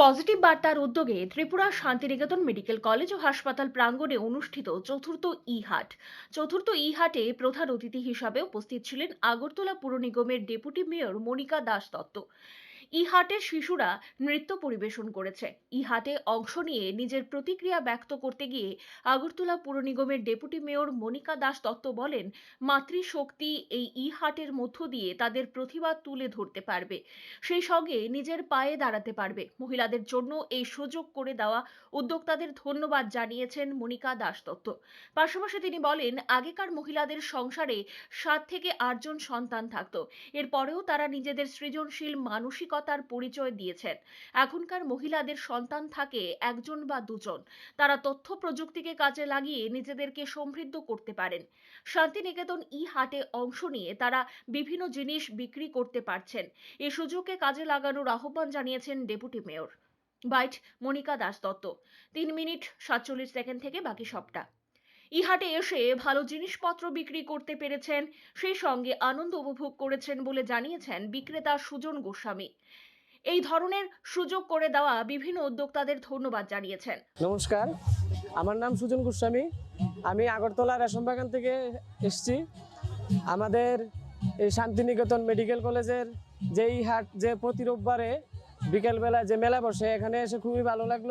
Positive বার্তার উদ্যোগে Tripura Shantiniketan medical college ও হাসপাতাল প্রাঙ্গণে অনুষ্ঠিত চতুর্থ ইহাট। হাট চতুর্থ ইহাটে হাটে প্রধান অতিথি হিসাবে উপস্থিত ছিলেন আগরতলা পুর নিগমের ডেপুটি মেয়র মনিকা দাস দত্ত ই হাটের শিশুরা নৃত্য পরিবেশন করেছে। ইহাটে অংশ নিয়ে নিজের প্রতিক্রিয়া ব্যক্ত করতে গিয়ে আগরতলা পুর নিগমের ডেপুটি মেয়র মনিকা দাস দত্ত বলেন, মাতৃশক্তি এই ইহাটের মধ্য দিয়ে তাদের প্রতিভা তুলে ধরতে পারবে। সেই সঙ্গে নিজের পায়ে দাঁড়াতে পারবে। মহিলাদের জন্য এই সুযোগ করে দেওয়া উদ্যোক্তাদের ধন্যবাদ জানিয়েছেন মনিকা দাস দত্ত। পাশাপাশি তিনি বলেন, আগেকার মহিলাদের সংসারে সাত থেকে আটজন সন্তান থাকতো। এরপরেও তারা নিজেদের সৃজনশীল মানসিকতার পরিচয় দিয়েছেন। এখনকার মহিলাদের সন্তান থাকে একজন বা দুজন। তারা তথ্য প্রযুক্তিকে কাজে লাগিয়ে নিজেদেরকে সমৃদ্ধ করতে পারেন। শান্তিনিকেতন ই হাটে অংশ নিয়ে তারা বিভিন্ন জিনিস বিক্রি করতে পারছেন। এই সুযোগকে কাজে লাগানোর আহ্বান জানিয়েছেন deputy mayor. Byte Monika Das Dutta তিন মিনিট সাতচল্লিশ সেকেন্ড থেকে বাকি সবটা। ইহাটে এসে ভালো জিনিসপত্র বিক্রি করতে পেরেছেন। সেই সঙ্গে আনন্দ উপভোগ করেছেন বলে জানিয়েছেন বিক্রেতা সুজন গোস্বামী। এই ধরনের সুযোগ করে দেওয়া বিভিন্ন উদ্যোক্তাদের ধন্যবাদ জানিয়েছেন। নমস্কার, আমার নাম সুজন গোস্বামী। আমি আগরতলা রেশম বাগান থেকে এসছি। আমাদের এই শান্তিনিকেতন মেডিকেল কলেজের যেই হাট, যে প্রতি রোববারে বিকেলবেলা যে মেলা বসে, এখানে এসে খুবই ভালো লাগল।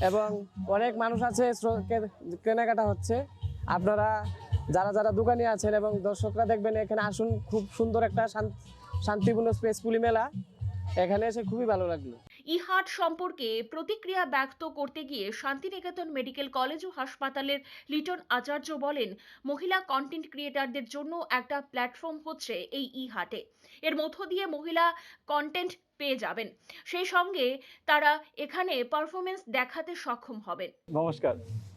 এবং অনেক মানুষ আছে কেনাকাটা হচ্ছে। আপনারা যারা যারা দোকানে আছেন এবং দর্শকরা দেখবেন, এখানে আসুন, খুব সুন্দর একটা শান- শান্তিপূর্ণ স্পেসফুলি মেলা এখানে এসে খুবই ভালো লাগল। ইহাট সম্পর্কে প্রতিক্রিয়া ব্যক্ত করতে গিয়ে শান্তিনিকেতন মেডিকেল কলেজ ও হাসপাতালের লিটন আচার্য বলেন, মহিলা কন্টেন্ট ক্রিয়েটারদের জন্য একটা প্ল্যাটফর্ম হচ্ছে এই ইহাটে। এর মধ্য দিয়ে মহিলা কন্টেন্ট পেয়ে যাবেন। সেই সঙ্গে তারা এখানে পারফরমেন্স দেখাতে সক্ষম হবেন। নমস্কার,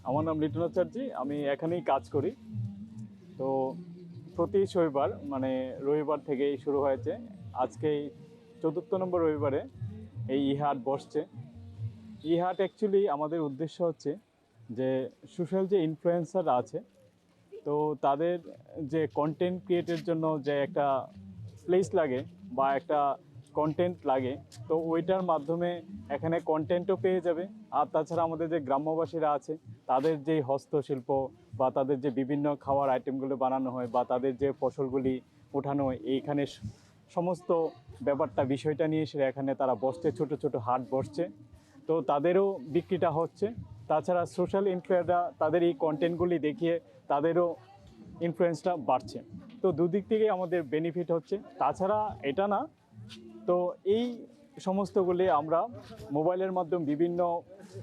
আমার নাম লিটন আচার্যি, আমি এখানেই কাজ করি। তো প্রতি শনিবার মানে রবিবার থেকেই শুরু হয়েছে। আজকে এই চতুর্থ নম্বর রবিবারে এই ইহাট বসছে। ইহাট অ্যাকচুয়ালি আমাদের উদ্দেশ্য হচ্ছে যে সোশ্যাল যে ইনফ্লুয়েন্সার আছে, তো তাদের যে কন্টেন্ট ক্রিয়েটের জন্য যে একটা প্লেস লাগে বা একটা কন্টেন্ট লাগে, তো ওইটার মাধ্যমে এখানে কন্টেন্টও পেয়ে যাবে। আর তাছাড়া আমাদের যে গ্রাম্যবাসীরা আছে, তাদের যে হস্তশিল্প বা তাদের যে বিভিন্ন খাওয়ার আইটেমগুলো বানানো হয় বা তাদের যে ফসলগুলি ওঠানো হয়, এইখানে সমস্ত ব্যাপারটা, বিষয়টা নিয়ে এসে এখানে তারা বসছে, ছোট ছোট হাট বসছে। তো তাদেরও বিক্রিটা হচ্ছে। তাছাড়া সোশ্যাল ইনফ্লুয়েন্সরা তাদের এই কন্টেন্টগুলি দেখিয়ে তাদেরও ইনফ্লুয়েন্সটা বাড়ছে। তো দুদিক থেকেই আমাদের বেনিফিট হচ্ছে। তাছাড়া এটা না, তো এই সমস্তগুলি আমরা মোবাইলের মাধ্যমে, বিভিন্ন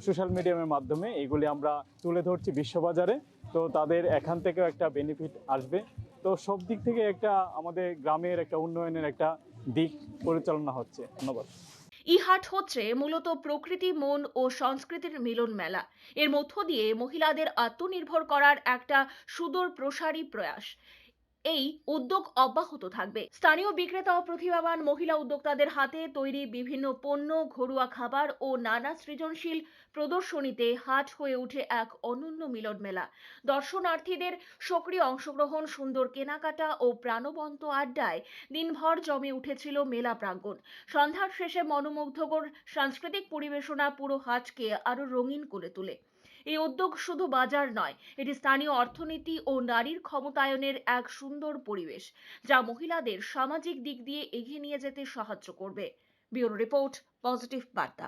সোশ্যাল মিডিয়ামের মাধ্যমে এইগুলি আমরা তুলে ধরছি বিশ্ববাজারে। তো তাদের এখান থেকেও একটা বেনিফিট আসবে। তো সব দিক থেকে একটা আমাদের গ্রামের একটা উন্নয়নের একটা দিক পরিচালনা হচ্ছে। ধন্যবাদ। ইহাট হচ্ছে মূলত প্রকৃতি, মন ও সংস্কৃতির মিলন মেলা। এর মধ্য দিয়ে মহিলাদের আত্মনির্ভর করার একটা সুদূর প্রসারী প্রয়াস। এই উদ্যোগ অব্যাহত থাকবে। স্থানীয় বিক্রেতা ও প্রতিভাবান মহিলা উদ্যোক্তাদের হাতে তৈরি বিভিন্ন পণ্য, ঘরোয়া খাবার ও নানা সৃজনশীল প্রদর্শনীতে হাট হয়ে উঠে এক অনন্য মিলন মেলা। দর্শনার্থীদের সক্রিয় অংশগ্রহণ, সুন্দর কেনাকাটা ও প্রাণবন্ত আড্ডায় দিনভর জমে উঠেছিল মেলা প্রাঙ্গণ। সন্ধ্যার শেষে মনোমুগ্ধকর সাংস্কৃতিক পরিবেশনা পুরো হাটকে আরও রঙিন করে তোলে। এই উদ্যোগ শুধু বাজার নয়, এটি স্থানীয় অর্থনীতি ও নারীর ক্ষমতায়নের এক সুন্দর পরিবেশ, যা মহিলাদের সামাজিক দিক দিয়ে এগিয়ে নিয়ে যেতে সাহায্য করবে। ব্যুরো রিপোর্ট, পজিটিভ বার্তা।